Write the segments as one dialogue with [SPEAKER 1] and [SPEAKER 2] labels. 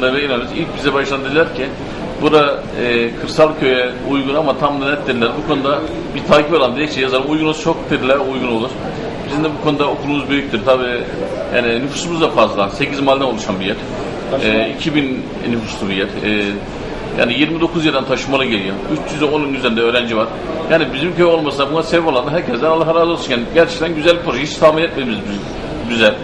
[SPEAKER 1] talebe inanıyoruz. İlk bize baştan dediler ki bura e, kırsal köye uygun ama tam da net dediler. Bu konuda bir takip alan dilekçe yazalım. Uygunuz çok dediler, uygun olur. Bizim de bu konuda okulumuz büyüktür. Tabii yani nüfusumuz da fazla. 8 mahalleden oluşan bir yer. E, 2000 nüfuslu bir yer. E, yani 29 yerden taşımalı geliyor. 300'e 10'un üzerinde öğrenci var. Yani bizim köy olmasa buna sebep olan herkesten Allah razı olsun. Yani gerçekten güzel bir proje. Hiç tahmin etmediğimiz bir güzel.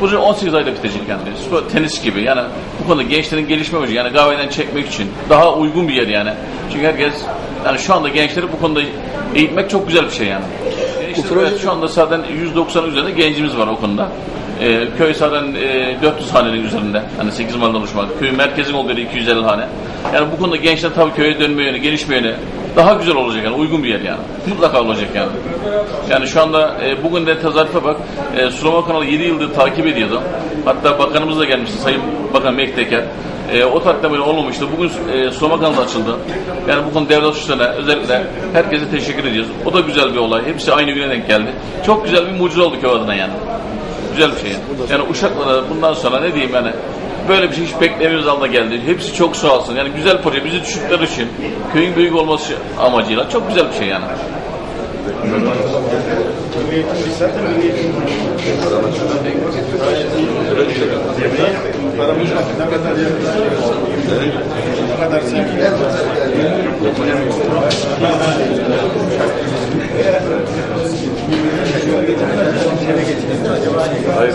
[SPEAKER 1] Proje 18 ayda bitecek yani. Spor, tenis gibi. Yani bu konuda gençlerin gelişme amacı yani kahveden çekmek için daha uygun bir yer yani. Çünkü herkes yani şu anda gençleri bu konuda eğitmek çok güzel bir şey yani. Gençler,
[SPEAKER 2] proje-
[SPEAKER 1] evet, şu anda zaten 190 üzerinde gencimiz var o konuda. Ee, köy zaten e, 400 hanenin üzerinde. Hani 8 mahalleden oluşmak. Köyün merkezin olduğu yeri 250 hane. Yani bu konuda gençler tabii köye dönme yönü, gelişme yönü daha güzel olacak yani. Uygun bir yer yani. Mutlaka olacak yani. Yani şu anda e, bugün de tezahürata bak. E, Sulama kanalı 7 yıldır takip ediyordu. Hatta bakanımız da gelmişti. Sayın Bakan Mekteker. E, o tarihte böyle olmamıştı. Bugün e, sulama kanalı açıldı. Yani bu konu devlet suçlarına özellikle herkese teşekkür ediyoruz. O da güzel bir olay. Hepsi aynı güne denk geldi. Çok güzel bir mucize oldu köy adına yani. Güzel bir şey yani. Yani uşaklara bundan sonra ne diyeyim yani böyle bir şey hiç beklemiyoruz anlamına geldi. Hepsi çok sağ olsun. Yani güzel proje. Bizi düşükler için köyün büyük olması amacıyla çok güzel bir şey yani. Hayır,